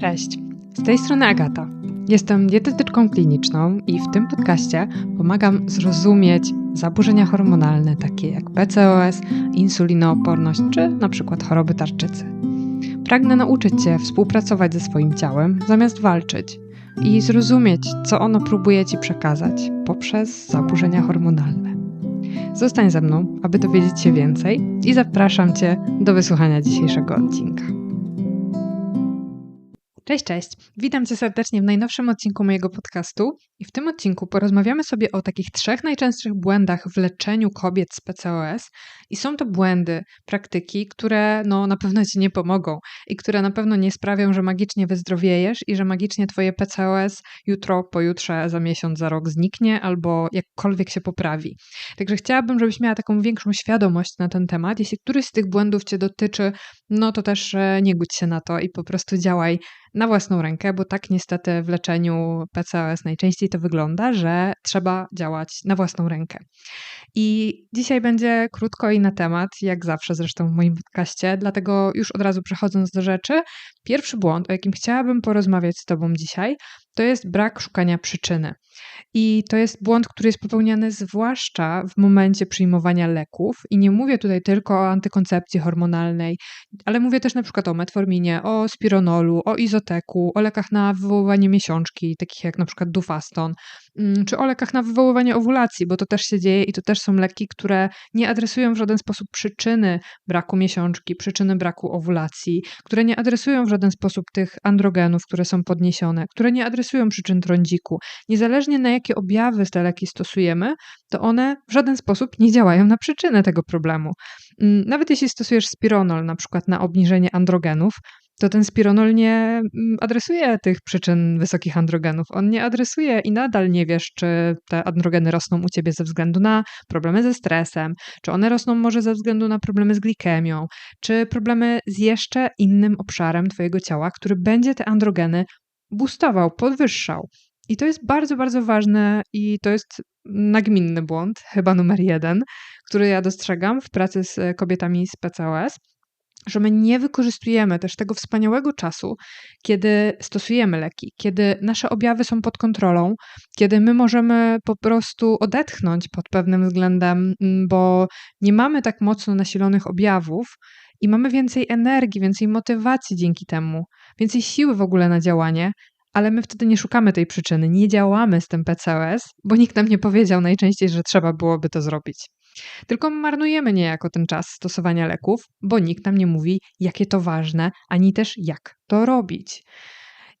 Cześć, z tej strony Agata. Jestem dietetyczką kliniczną i w tym podcaście pomagam zrozumieć zaburzenia hormonalne takie jak PCOS, insulinooporność czy na przykład choroby tarczycy. Pragnę nauczyć Cię współpracować ze swoim ciałem zamiast walczyć i zrozumieć, co ono próbuje Ci przekazać poprzez zaburzenia hormonalne. Zostań ze mną, aby dowiedzieć się więcej i zapraszam Cię do wysłuchania dzisiejszego odcinka. Cześć, cześć. Witam Cię serdecznie w najnowszym odcinku mojego podcastu. I w tym odcinku porozmawiamy sobie o takich trzech najczęstszych błędach w leczeniu kobiet z PCOS. I są to błędy, praktyki, które no, na pewno Ci nie pomogą i które na pewno nie sprawią, że magicznie wyzdrowiejesz i że magicznie Twoje PCOS jutro, pojutrze, za miesiąc, za rok zniknie albo jakkolwiek się poprawi. Także chciałabym, żebyś miała taką większą świadomość na ten temat. Jeśli któryś z tych błędów Cię dotyczy, no to też e, nie gódź się na to i po prostu działaj na własną rękę, bo tak niestety w leczeniu PCOS najczęściej to wygląda, że trzeba działać na własną rękę. I dzisiaj będzie krótko i na temat, jak zawsze zresztą w moim podcaście, dlatego już od razu przechodząc do rzeczy, pierwszy błąd, o jakim chciałabym porozmawiać z Tobą dzisiaj, to jest brak szukania przyczyny. I to jest błąd, który jest popełniany zwłaszcza w momencie przyjmowania leków. I nie mówię tutaj tylko o antykoncepcji hormonalnej, ale mówię też na przykład o metforminie, o spironolu, o izoteku, o lekach na wywoływanie miesiączki, takich jak na przykład dufaston, mm, czy o lekach na wywoływanie owulacji, bo to też się dzieje i to też są leki, które nie adresują w żaden sposób przyczyny braku miesiączki, przyczyny braku owulacji, które nie adresują w żaden sposób tych androgenów, które są podniesione, które nie adresują przyczyn trądziku. Niezależnie na jakie objawy te leki stosujemy, to one w żaden sposób nie działają na przyczynę tego problemu. Mm, nawet jeśli stosujesz spironol na przykład na obniżenie androgenów, to ten spironol nie mm, adresuje tych przyczyn wysokich androgenów. On nie adresuje i nadal nie wiesz, czy te androgeny rosną u ciebie ze względu na problemy ze stresem, czy one rosną może ze względu na problemy z glikemią, czy problemy z jeszcze innym obszarem twojego ciała, który będzie te androgeny boostował, podwyższał. I to jest bardzo, bardzo ważne i to jest nagminny błąd, chyba numer jeden, który ja dostrzegam w pracy z kobietami z PCOS że my nie wykorzystujemy też tego wspaniałego czasu, kiedy stosujemy leki, kiedy nasze objawy są pod kontrolą, kiedy my możemy po prostu odetchnąć pod pewnym względem, mm, bo nie mamy tak mocno nasilonych objawów i mamy więcej energii, więcej motywacji dzięki temu, więcej siły w ogóle na działanie. Ale my wtedy nie szukamy tej przyczyny, nie działamy z tym PCOS, bo nikt nam nie powiedział najczęściej, że trzeba byłoby to zrobić. Tylko marnujemy niejako ten czas stosowania leków, bo nikt nam nie mówi, jakie to ważne, ani też jak to robić.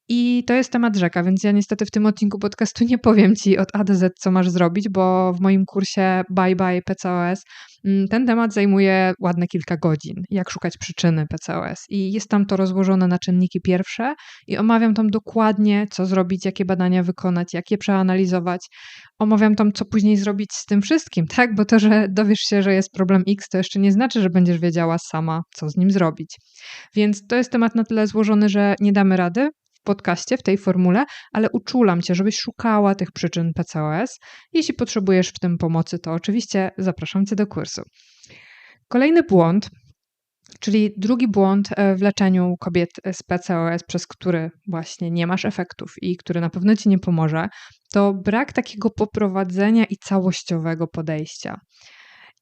I to jest temat rzeka, więc ja niestety w tym odcinku podcastu nie powiem Ci od A do Z, co masz zrobić, bo w moim kursie Bye Bye PCOS mm, ten temat zajmuje ładne kilka godzin. Jak szukać przyczyny PCOS. I jest tam to rozłożone na czynniki pierwsze i omawiam tam dokładnie, co zrobić, jakie badania wykonać, jak je przeanalizować. Omawiam tam, co później zrobić z tym wszystkim, tak? Bo to, że dowiesz się, że jest problem X, to jeszcze nie znaczy, że będziesz wiedziała sama, co z nim zrobić. Więc to jest temat na tyle złożony, że nie damy rady podcaście, w tej formule, ale uczulam Cię, żebyś szukała tych przyczyn PCOS. Jeśli potrzebujesz w tym pomocy, to oczywiście zapraszam Cię do kursu. Kolejny błąd, czyli drugi błąd e, w leczeniu kobiet z PCOS, przez który właśnie nie masz efektów i który na pewno Ci nie pomoże, to brak takiego poprowadzenia i całościowego podejścia.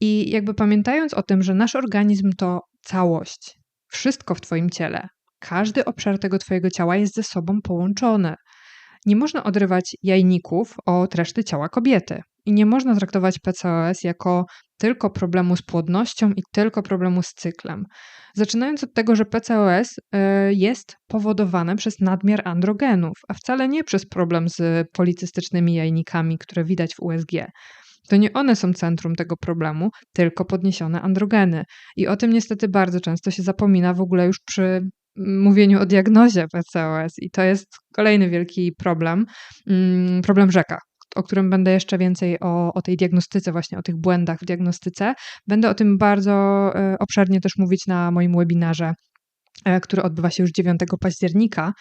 I jakby pamiętając o tym, że nasz organizm to całość, wszystko w Twoim ciele, każdy obszar tego Twojego ciała jest ze sobą połączony. Nie można odrywać jajników od reszty ciała kobiety. I nie można traktować PCOS jako tylko problemu z płodnością i tylko problemu z cyklem. Zaczynając od tego, że PCOS y, jest powodowane przez nadmiar androgenów, a wcale nie przez problem z policystycznymi jajnikami, które widać w USG. To nie one są centrum tego problemu, tylko podniesione androgeny. I o tym niestety bardzo często się zapomina w ogóle już przy mówieniu o diagnozie PCOS i to jest kolejny wielki problem, mm, problem rzeka, o którym będę jeszcze więcej o, o tej diagnostyce, właśnie o tych błędach w diagnostyce. Będę o tym bardzo e, obszernie też mówić na moim webinarze, e, który odbywa się już 9 października.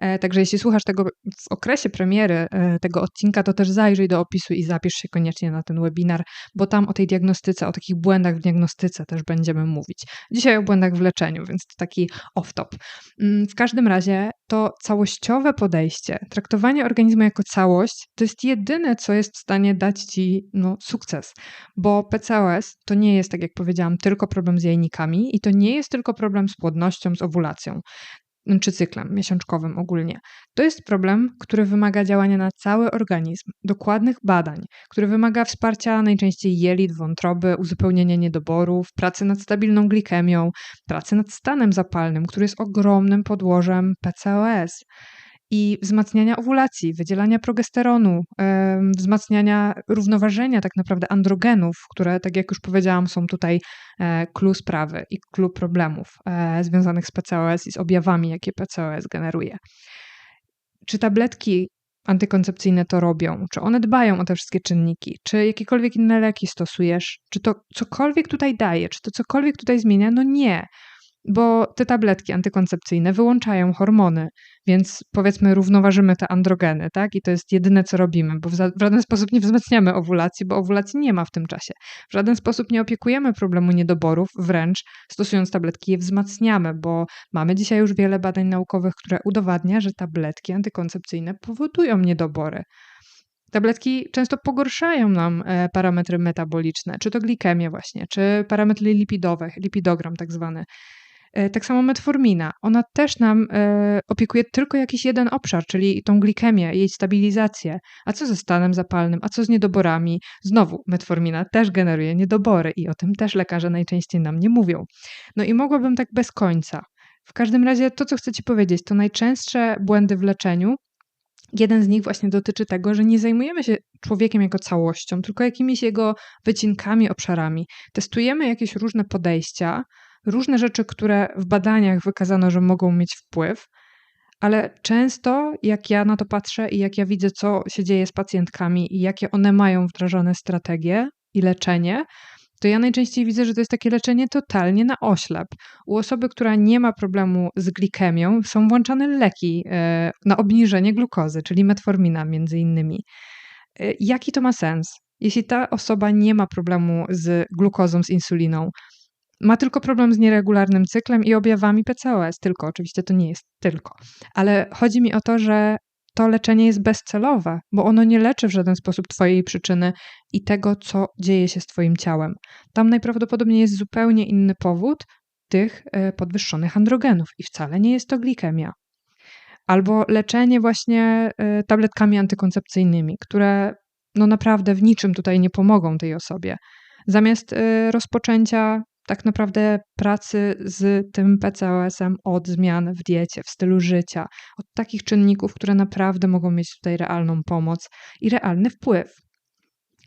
E, także jeśli słuchasz tego w okresie premiery e, tego odcinka, to też zajrzyj do opisu i zapisz się koniecznie na ten webinar, bo tam o tej diagnostyce, o takich błędach w diagnostyce też będziemy mówić. Dzisiaj o błędach w leczeniu, więc to taki off-top. Mm, w każdym razie to całościowe podejście, traktowanie organizmu jako całość, to jest jedyne, co jest w stanie dać ci no, sukces, bo PCOS to nie jest, tak jak powiedziałam, tylko problem z jajnikami i to nie jest tylko problem z płodnością, z owulacją czy cyklem miesiączkowym ogólnie. To jest problem, który wymaga działania na cały organizm, dokładnych badań, który wymaga wsparcia najczęściej jelit, wątroby, uzupełnienia niedoborów, pracy nad stabilną glikemią, pracy nad stanem zapalnym, który jest ogromnym podłożem PCOS i wzmacniania owulacji, wydzielania progesteronu, wzmacniania równoważenia tak naprawdę androgenów, które, tak jak już powiedziałam, są tutaj clue sprawy i clue problemów e, związanych z PCOS i z objawami, jakie PCOS generuje. Czy tabletki antykoncepcyjne to robią? Czy one dbają o te wszystkie czynniki? Czy jakiekolwiek inne leki stosujesz? Czy to cokolwiek tutaj daje? Czy to cokolwiek tutaj zmienia? No nie bo te tabletki antykoncepcyjne wyłączają hormony, więc powiedzmy równoważymy te androgeny, tak? I to jest jedyne, co robimy, bo w, żaden sposób nie wzmacniamy owulacji, bo owulacji nie ma w tym czasie. W żaden sposób nie opiekujemy problemu niedoborów, wręcz stosując tabletki je wzmacniamy, bo mamy dzisiaj już wiele badań naukowych, które udowadnia, że tabletki antykoncepcyjne powodują niedobory. Tabletki często pogorszają nam e, parametry metaboliczne, czy to glikemię właśnie, czy parametry lipidowe, lipidogram tak zwany. E, tak samo metformina. Ona też nam e, opiekuje tylko jakiś jeden obszar, czyli tą glikemię, jej stabilizację. A co ze stanem zapalnym, a co z niedoborami? Znowu, metformina też generuje niedobory i o tym też lekarze najczęściej nam nie mówią. No i mogłabym tak bez końca. W każdym razie to, co chcę Ci powiedzieć, to najczęstsze błędy w leczeniu. Jeden z nich właśnie dotyczy tego, że nie zajmujemy się człowiekiem jako całością, tylko jakimiś jego wycinkami, obszarami. Testujemy jakieś różne podejścia, różne rzeczy, które w badaniach wykazano, że mogą mieć wpływ, ale często, jak ja na to patrzę i jak ja widzę, co się dzieje z pacjentkami i jakie one mają wdrażane strategie i leczenie, to ja najczęściej widzę, że to jest takie leczenie totalnie na oślep. U osoby, która nie ma problemu z glikemią, są włączane leki e, na obniżenie glukozy, czyli metformina między innymi. E, jaki to ma sens? Jeśli ta osoba nie ma problemu z glukozą, z insuliną, ma tylko problem z nieregularnym cyklem i objawami PCOS, tylko oczywiście to nie jest tylko. Ale chodzi mi o to, że to leczenie jest bezcelowe, bo ono nie leczy w żaden sposób Twojej przyczyny i tego, co dzieje się z Twoim ciałem. Tam najprawdopodobniej jest zupełnie inny powód tych e, podwyższonych androgenów i wcale nie jest to glikemia. Albo leczenie właśnie e, tabletkami antykoncepcyjnymi, które no naprawdę w niczym tutaj nie pomogą tej osobie. Zamiast e, rozpoczęcia tak naprawdę pracy z tym PCOS-em od zmian w diecie, w stylu życia, od takich czynników, które naprawdę mogą mieć tutaj realną pomoc i realny wpływ.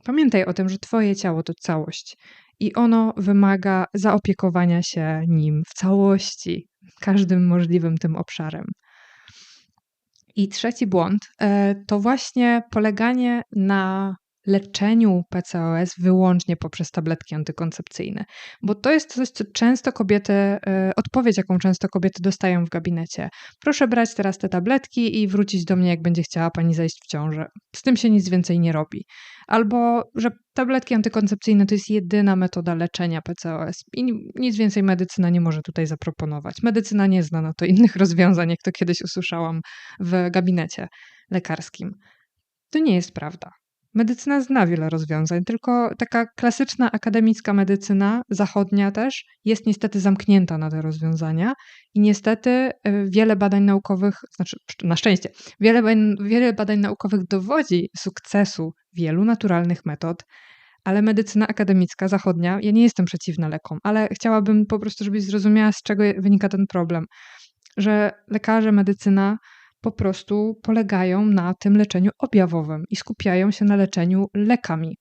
Pamiętaj o tym, że Twoje ciało to całość i ono wymaga zaopiekowania się nim w całości, każdym możliwym tym obszarem. I trzeci błąd e, to właśnie poleganie na leczeniu PCOS wyłącznie poprzez tabletki antykoncepcyjne. Bo to jest coś, co często kobiety, e, odpowiedź, jaką często kobiety dostają w gabinecie. Proszę brać teraz te tabletki i wrócić do mnie, jak będzie chciała pani zajść w ciążę. Z tym się nic więcej nie robi. Albo, że tabletki antykoncepcyjne to jest jedyna metoda leczenia PCOS i nic więcej medycyna nie może tutaj zaproponować. Medycyna nie zna na to innych rozwiązań, jak to kiedyś usłyszałam w gabinecie lekarskim. To nie jest prawda. Medycyna zna wiele rozwiązań, tylko taka klasyczna akademicka medycyna, zachodnia też, jest niestety zamknięta na te rozwiązania i niestety e, wiele badań naukowych, znaczy na szczęście, wiele, wiele badań naukowych dowodzi sukcesu wielu naturalnych metod, ale medycyna akademicka zachodnia, ja nie jestem przeciwna lekom, ale chciałabym po prostu, żebyś zrozumiała, z czego wynika ten problem, że lekarze, medycyna po prostu polegają na tym leczeniu objawowym i skupiają się na leczeniu lekami.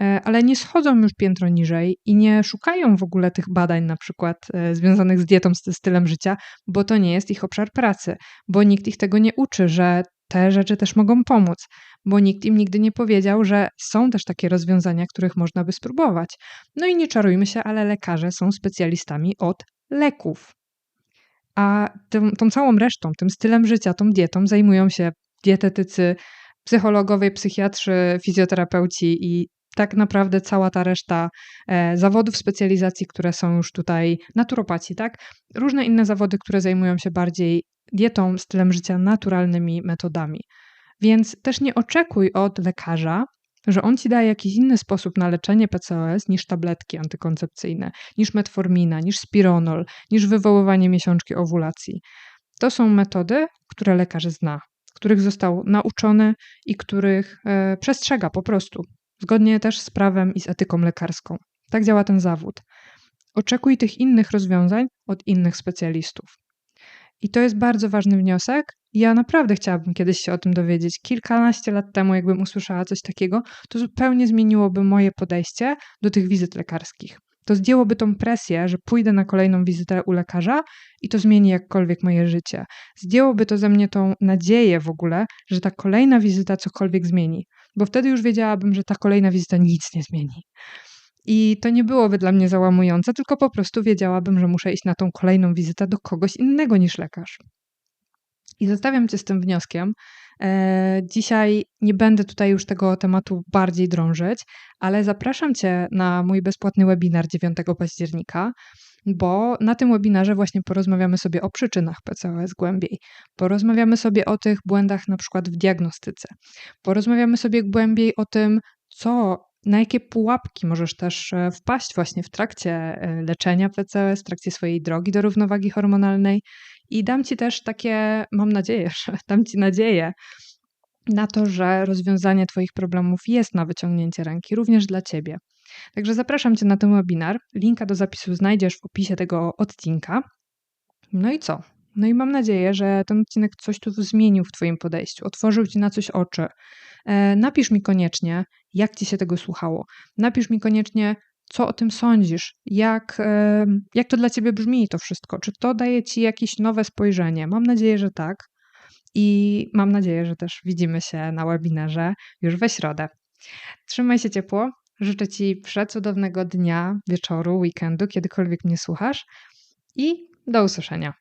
E, ale nie schodzą już piętro niżej i nie szukają w ogóle tych badań, na przykład e, związanych z dietą, z stylem życia, bo to nie jest ich obszar pracy, bo nikt ich tego nie uczy, że te rzeczy też mogą pomóc, bo nikt im nigdy nie powiedział, że są też takie rozwiązania, których można by spróbować. No i nie czarujmy się, ale lekarze są specjalistami od leków. A tą, tą całą resztą, tym stylem życia, tą dietą zajmują się dietetycy, psychologowie, psychiatrzy, fizjoterapeuci i tak naprawdę cała ta reszta e, zawodów specjalizacji, które są już tutaj, naturopaci, tak? Różne inne zawody, które zajmują się bardziej dietą, stylem życia, naturalnymi metodami. Więc też nie oczekuj od lekarza, że on ci daje jakiś inny sposób na leczenie PCOS niż tabletki antykoncepcyjne, niż metformina, niż spironol, niż wywoływanie miesiączki owulacji. To są metody, które lekarz zna, których został nauczony i których e, przestrzega po prostu, zgodnie też z prawem i z etyką lekarską. Tak działa ten zawód. Oczekuj tych innych rozwiązań od innych specjalistów. I to jest bardzo ważny wniosek. Ja naprawdę chciałabym kiedyś się o tym dowiedzieć. Kilkanaście lat temu, jakbym usłyszała coś takiego, to zupełnie zmieniłoby moje podejście do tych wizyt lekarskich. To zdjęłoby tą presję, że pójdę na kolejną wizytę u lekarza i to zmieni jakkolwiek moje życie. Zdjęłoby to ze mnie tą nadzieję w ogóle, że ta kolejna wizyta cokolwiek zmieni, bo wtedy już wiedziałabym, że ta kolejna wizyta nic nie zmieni. I to nie byłoby dla mnie załamujące, tylko po prostu wiedziałabym, że muszę iść na tą kolejną wizytę do kogoś innego niż lekarz. I zostawiam Cię z tym wnioskiem. E, dzisiaj nie będę tutaj już tego tematu bardziej drążyć, ale zapraszam Cię na mój bezpłatny webinar 9 października, bo na tym webinarze właśnie porozmawiamy sobie o przyczynach PCOS głębiej. Porozmawiamy sobie o tych błędach na przykład w diagnostyce. Porozmawiamy sobie głębiej o tym, co na jakie pułapki możesz też e, wpaść właśnie w trakcie e, leczenia PCOS, w trakcie swojej drogi do równowagi hormonalnej. I dam Ci też takie, mam nadzieję, że dam Ci nadzieję na to, że rozwiązanie Twoich problemów jest na wyciągnięcie ręki, również dla Ciebie. Także zapraszam Cię na ten webinar. Linka do zapisu znajdziesz w opisie tego odcinka. No i co? No i mam nadzieję, że ten odcinek coś tu zmienił w Twoim podejściu, otworzył Ci na coś oczy. E, napisz mi koniecznie, jak Ci się tego słuchało. Napisz mi koniecznie, co o tym sądzisz, jak, jak to dla Ciebie brzmi to wszystko. Czy to daje Ci jakieś nowe spojrzenie? Mam nadzieję, że tak. I mam nadzieję, że też widzimy się na webinarze już we środę. Trzymaj się ciepło. Życzę Ci przecudownego dnia, wieczoru, weekendu, kiedykolwiek mnie słuchasz. I do usłyszenia.